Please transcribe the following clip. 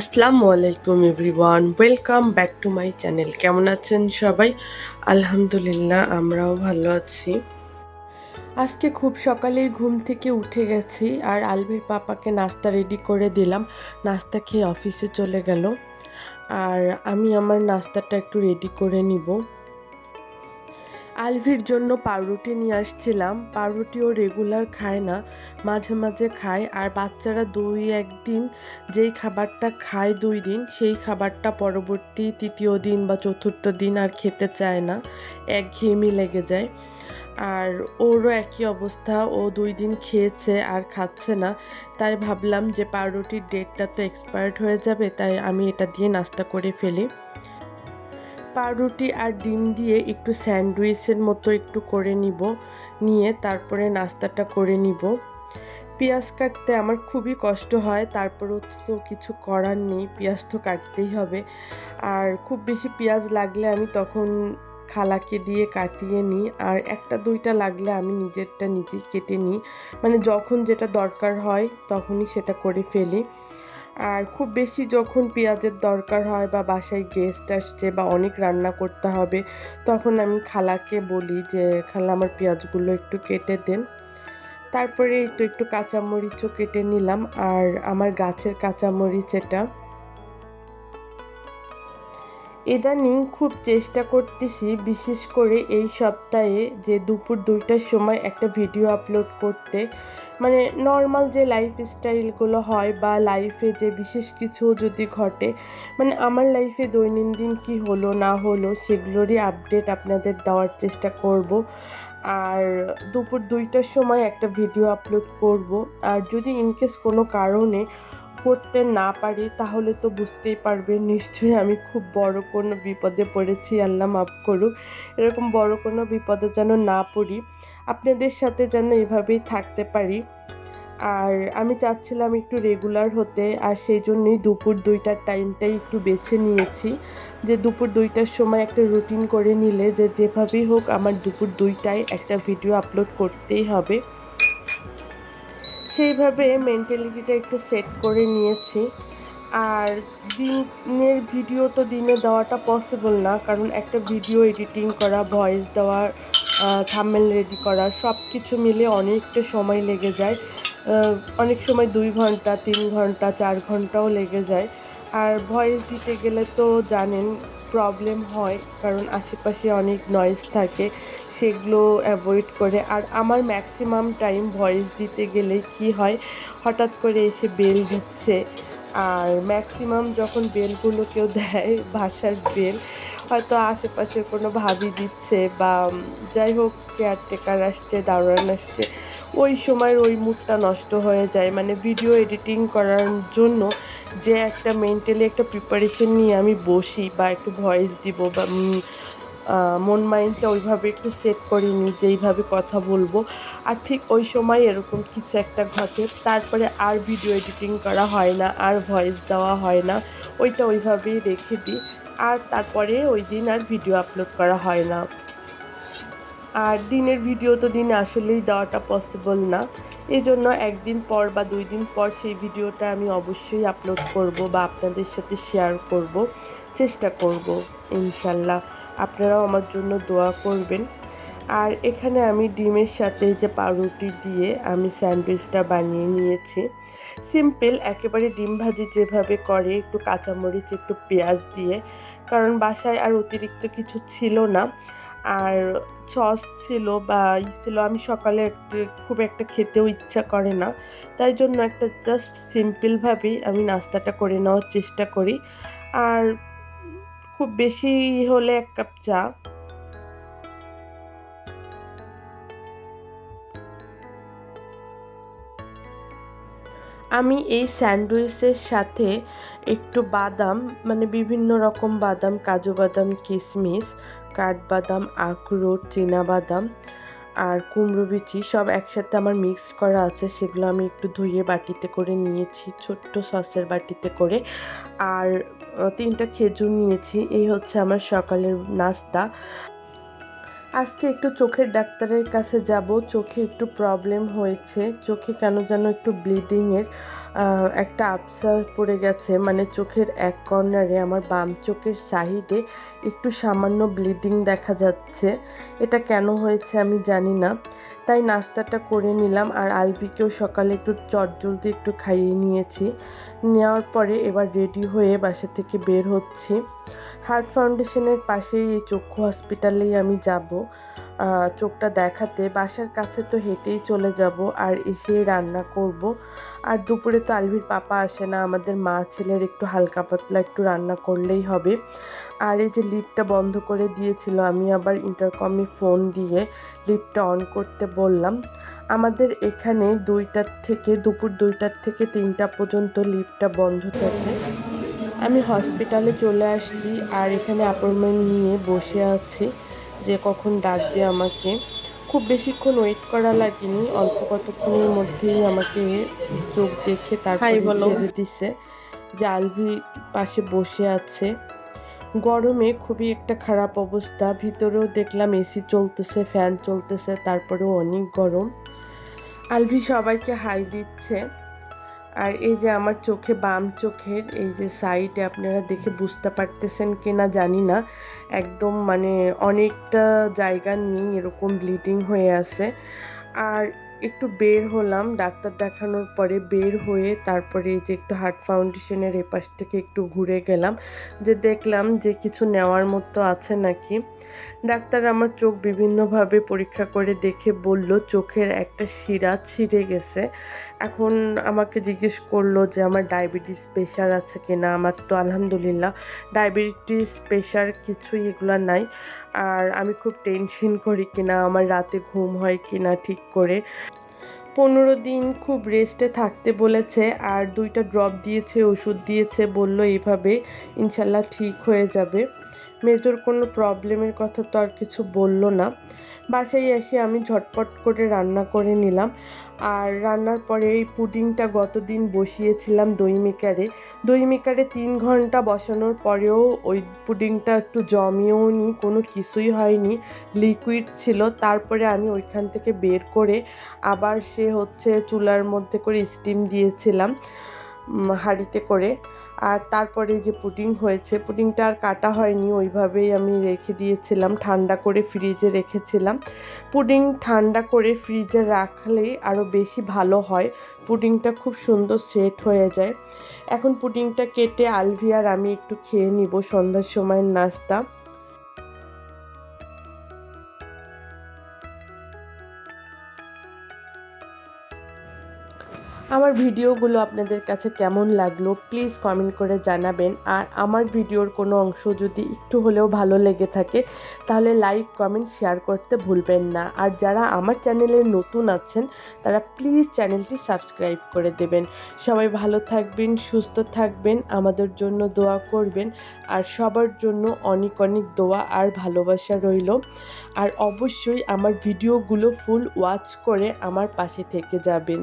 আসসালামু আলাইকুম everyone, welcome back to my channel. কেমন আছেন সবাই? আলহামদুলিল্লাহ, আমরাও ভালো আছি। আজকে খুব সকালেই ঘুম থেকে উঠে গেছি আর আলবির পাপাকে নাস্তা রেডি করে দিলাম। নাস্তা খেয়ে অফিসে চলে গেল। আর আমি আমার নাস্তাটা একটু রেডি করে নিব। আলভির জন্য পাউরুটি নিয়ে আসছিলাম। পাউরুটিও রেগুলার খায় না, মাঝে মাঝে খায়। আর বাচ্চারা দুই একদিন যেই খাবারটা খায় দুই দিন, সেই খাবারটা পরবর্তী তৃতীয় দিন বা চতুর্থ দিন আর খেতে চায় না, একঘেয়েমি লেগে যায়। আর ওরও একই অবস্থা, ও দুই দিন খেয়েছে আর খাচ্ছে না। তাই ভাবলাম যে পাউরুটির ডেটটা তো এক্সপায়ার্ড হয়ে যাবে, তাই আমি এটা দিয়ে নাস্তা করে ফেলি। পাউরুটি আর ডিম দিয়ে একটু স্যান্ডউইচের মতো একটু করে নিব, নিয়ে তারপরে নাস্তাটা করে নিব। পেঁয়াজ কাটতে আমার খুবই কষ্ট হয়, তারপরেও তো কিছু করার নেই, পেঁয়াজ তো কাটতেই হবে। আর খুব বেশি পেঁয়াজ লাগলে আমি তখন খালাকে দিয়ে কাটিয়ে নিই, আর একটা দুইটা লাগলে আমি নিজেরটা নিজেই কেটে নিই। মানে যখন যেটা দরকার হয় তখনই সেটা করে ফেলি। আর খুব বেশি যখন পেঁয়াজের দরকার হয় বা বাসায় গেস্ট আসছে বা অনেক রান্না করতে হবে, তখন আমি খালাকে বলি যে, খালা, আমার পেঁয়াজগুলো একটু কেটে দেন। তারপরে একটু একটু কাঁচামরিচও কেটে নিলাম। আর আমার গাছের কাঁচামরিচ এটা ইদানিং খুব চেষ্টা করতেছি বিশেষ করে এই সপ্তাহে যে দুপুর দুইটার সময় একটা ভিডিও আপলোড করতে। মানে নর্মাল যে লাইফ স্টাইলগুলো হয় বা লাইফে যে বিশেষ কিছু যদি ঘটে মানে আমার লাইফে দৈনন্দিন কি হলো, না হলো, সেগুলোরই আপডেট আপনাদের দেওয়ার চেষ্টা করব। আর দুপুর দুইটার সময় একটা ভিডিও আপলোড করব। আর যদি ইনকেস কোনো কারণে করতে না পারি, তাহলে তো বুঝতেই পারবেন নিশ্চয়ই আমি খুব বড় কোনো বিপদে পড়েছি, আল্লাহ মাফ করুক। এরকম বড় কোনো বিপদে যেন না পড়ি, আপনাদের সাথে যেন এভাবেই থাকতে পারি। আর আমি চাচ্ছিলাম একটু রেগুলার হতে, আর সেই জন্যই দুপুর দুইটার টাইমটাই একটু বেছে নিয়েছি। যে দুপুর দুইটার সময় একটা রুটিন করে নিলে, যে যেভাবেই হোক আমার দুপুর দুইটায় একটা ভিডিও আপলোড করতেই হবে। সেইভাবে মেন্টালিটিটা একটু সেট করে নিয়েছি। আর দিনের ভিডিও তো দিনে দেওয়াটা পসিবল না, কারণ একটা ভিডিও এডিটিং করা ভয়েস দেওয়া থামেল রেডি করা সব কিছু মিলে অনেকটা সময় লেগে যায়। অনেক সময় দুই ঘণ্টা, তিন ঘণ্টা, চার ঘন্টাও লেগে যায়। আর ভয়েস দিতে গেলে তো জানেন প্রবলেম হয়, কারণ আশেপাশে অনেক নয়েজ থাকে। সেগুলো অ্যাভয়েড করে। আর আমার ম্যাক্সিমাম টাইম ভয়েস দিতে গেলে কি হয়? হঠাৎ করে এসে বেল দিচ্ছে। আর ম্যাক্সিমাম যখন বেলগুলো কেউ দেয় বাসার বেল হয়তো আশেপাশে কোনো ভাবি দিচ্ছে বা যাই হোক কেয়ারটেকার আসছে, দারোয়ান আসছে, ওই সময়ের ওই মুডটা নষ্ট হয়ে যায়। মানে ভিডিও এডিটিং করার জন্য যে একটা মেন্টালি একটা প্রিপারেশন নিয়ে আমি বসি বা একটু ভয়েস দিব বা মন মাইন্ডটা ওইভাবে একটু সেট করে নিই যে এইভাবে কথা বলব। আর ঠিক ওই সময় এরকম কিছু একটা ঘটে, তারপরে আর ভিডিও এডিটিং করা হয় না, আর ভয়েস দেওয়া হয় না, ওইটা ওইভাবেই রেখে দিই। আর তারপরে ওই দিন আর ভিডিও আপলোড করা হয় না। আর দিনের ভিডিও তো দিনে আসলেই দেওয়াটা পসিবল না। এই জন্য একদিন পর বা দুই দিন পর সেই ভিডিওটা আমি অবশ্যই আপলোড করব বা আপনাদের সাথে শেয়ার করব, চেষ্টা করব, ইনশাল্লাহ। আপনারাও আমার জন্য দোয়া করবেন। আর এখানে আমি ডিমের সাথে যে পাউরুটি দিয়ে আমি স্যান্ডউইচটা বানিয়ে নিয়েছি। সিম্পল, একেবারে ডিম ভাজি যেভাবে করে, একটু কাঁচামরিচ, একটু পেঁয়াজ দিয়ে। কারণ বাসায় আর অতিরিক্ত কিছু ছিল না। আর সস ছিল বা ই ছিল, আমি সকালে খুব একটা খেতেও ইচ্ছা করে না। তাই জন্য একটা জাস্ট সিম্পলভাবেই আমি নাস্তাটা করে নেওয়ার চেষ্টা করি। আর খুব বেশি হলে এক কাপ চা। আমি এই স্যান্ডউইচের সাথে একটু বাদাম মানে বিভিন্ন রকম বাদাম, কাজু বাদাম কিশমিশ কাঠবাদাম, আখরোট, চীনা বাদাম আর কুমড়ো বিচি সব একসাথে আমার মিক্স করা আছে। সেগুলো আমি একটু ধুয়ে বাটিতে করে নিয়েছি, ছোট্ট সসের বাটিতে করে। আর তিনটা খেজুর নিয়েছি। এই হচ্ছে আমার সকালের নাস্তা। আজকে একটু চোখের ডাক্তারের কাছে যাব। চোখে একটু প্রবলেম হয়েছে। চোখে কেন যেন একটু ব্লিডিংয়ের একটা আবসার পড়ে গেছে। মানে চোখের এক কর্নারে আমার বাম চোখের সাইডে একটু সামান্য ব্লিডিং দেখা যাচ্ছে। এটা কেন হয়েছে আমি জানি না। তাই নাস্তাটা করে নিলাম আর আলভিকেও সকালে একটু চটজলদি একটু খাইয়ে নিয়েছি। নেওয়ার পরে এবার রেডি হয়ে বাসা থেকে বের হচ্ছি। হার্ট ফাউন্ডেশনের পাশেই এই চক্ষু হসপিটালেই আমি যাব। চোখটা দেখাতে, বাসার কাছে তো হেঁটেই চলে যাব আর এসেই রান্না করব। আর দুপুরে তো আলভির পাপা আসে না, আমাদের মা ছেলের একটু হালকা পাতলা একটু রান্না করলেই হবে। আর এই যে লিফটটা বন্ধ করে দিয়েছিল, আমি আবার ইন্টারকমে ফোন দিয়ে লিফটটা অন করতে বললাম। আমাদের এখানে দুইটার থেকে, দুপুর দুইটার থেকে তিনটা পর্যন্ত লিফটটা বন্ধ থাকে। আমি হসপিটালে চলে আসছি আর এখানে অ্যাপয়েন্টমেন্ট নিয়ে বসে আছি। যে কখন ডাকবে আমাকে। খুব বেশিক্ষণ ওয়েট করা লাগেনি অল্প কতক্ষণের মধ্যেই আমাকে চোখ দেখে তারপরে বলো। ছেড়ে দিছে যে আলভি পাশে বসে আছে। গরমে খুবই একটা খারাপ অবস্থা ভিতরেও দেখলাম এসি চলতেছে ফ্যান চলতেছে তারপরেও অনেক গরম। আলভি সবাইকে হাই দিচ্ছে। আর এই যে আমার চোখে, বাম চোখের এই যে সাইডে আপনারা দেখে বুঝতে পারতেছেন কি না জানি না। একদম মানে অনেকটা জায়গা নিয়ে এরকম ব্লিডিং হয়ে আছে। আর একটু বের হলাম, ডাক্তার দেখানোর পরে বের হয়ে তারপরে এই যে একটু হার্ট ফাউন্ডেশনের এপাশ থেকে একটু ঘুরে গেলাম। যে দেখলাম যে কিছু নেওয়ার মতো আছে নাকি। ডাক্তার আমার চোখ বিভিন্নভাবে পরীক্ষা করে দেখে বলল, চোখের একটা শিরা ছিঁড়ে গেছে। এখন আমাকে জিজ্ঞেস করল যে, আমার ডায়াবেটিস প্রেশার আছে কি না আমার তো আলহামদুলিল্লাহ ডায়াবেটিস প্রেশার কিছুই এগুলো নাই। আর আমি খুব টেনশন করি কিনা? আমার রাতে ঘুম হয় কিনা ঠিক করে? পনেরো দিন খুব রেস্টে থাকতে বলেছে আর দুইটা ড্রপ দিয়েছে, ওষুধ দিয়েছে, বলল, এইভাবে ইনশাল্লাহ ঠিক হয়ে যাবে। মেজর কোনো প্রবলেমের কথা তো আর কিছু বলল না। বাসায় এসে আমি ঝটপট করে রান্না করে নিলাম। আর রান্নার পরে এই পুডিংটা গতদিন বসিয়েছিলাম দই মেকারে দই মেকারে তিন ঘণ্টা বসানোর পরেও ওই পুডিংটা একটু জমিয়েও নি, কোনো কিছুই হয়নি। লিকুইড ছিল। তারপরে আমি ওইখান থেকে বের করে আবার সে হচ্ছে চুলার মধ্যে করে স্টিম দিয়েছিলাম হাঁড়িতে করে। আর তারপরে যে পুডিং হয়েছে, পুডিংটা আর কাটা হয়নি, ওইভাবেই আমি রেখে দিয়েছিলাম, ঠান্ডা করে ফ্রিজে রেখেছিলাম। পুডিং ঠান্ডা করে ফ্রিজে রাখলেই আরও বেশি ভালো হয়, পুডিংটা খুব সুন্দর সেট হয়ে যায়। এখন পুডিংটা কেটে আলভি আর আমি একটু খেয়ে নিব, সন্ধ্যার সময়ের নাস্তা। আমার ভিডিওগুলো আপনাদের কাছে কেমন লাগল প্লিজ কমেন্ট করে জানাবেন। আর আমার ভিডিওর কোনো অংশ যদি একটু হলেও ভালো লেগে থাকে, তাহলে লাইক কমেন্ট শেয়ার করতে ভুলবেন না। আর যারা আমার চ্যানেলে নতুন আছেন, তারা প্লিজ চ্যানেলটি সাবস্ক্রাইব করে দেবেন। সবাই ভালো থাকবেন, সুস্থ থাকবেন, আমাদের জন্য দোয়া করবেন। আর সবার জন্য অনেক অনেক দোয়া আর ভালোবাসা রইল। আর অবশ্যই আমার ভিডিওগুলো ফুল ওয়াচ করে আমার পাশে থেকে যাবেন।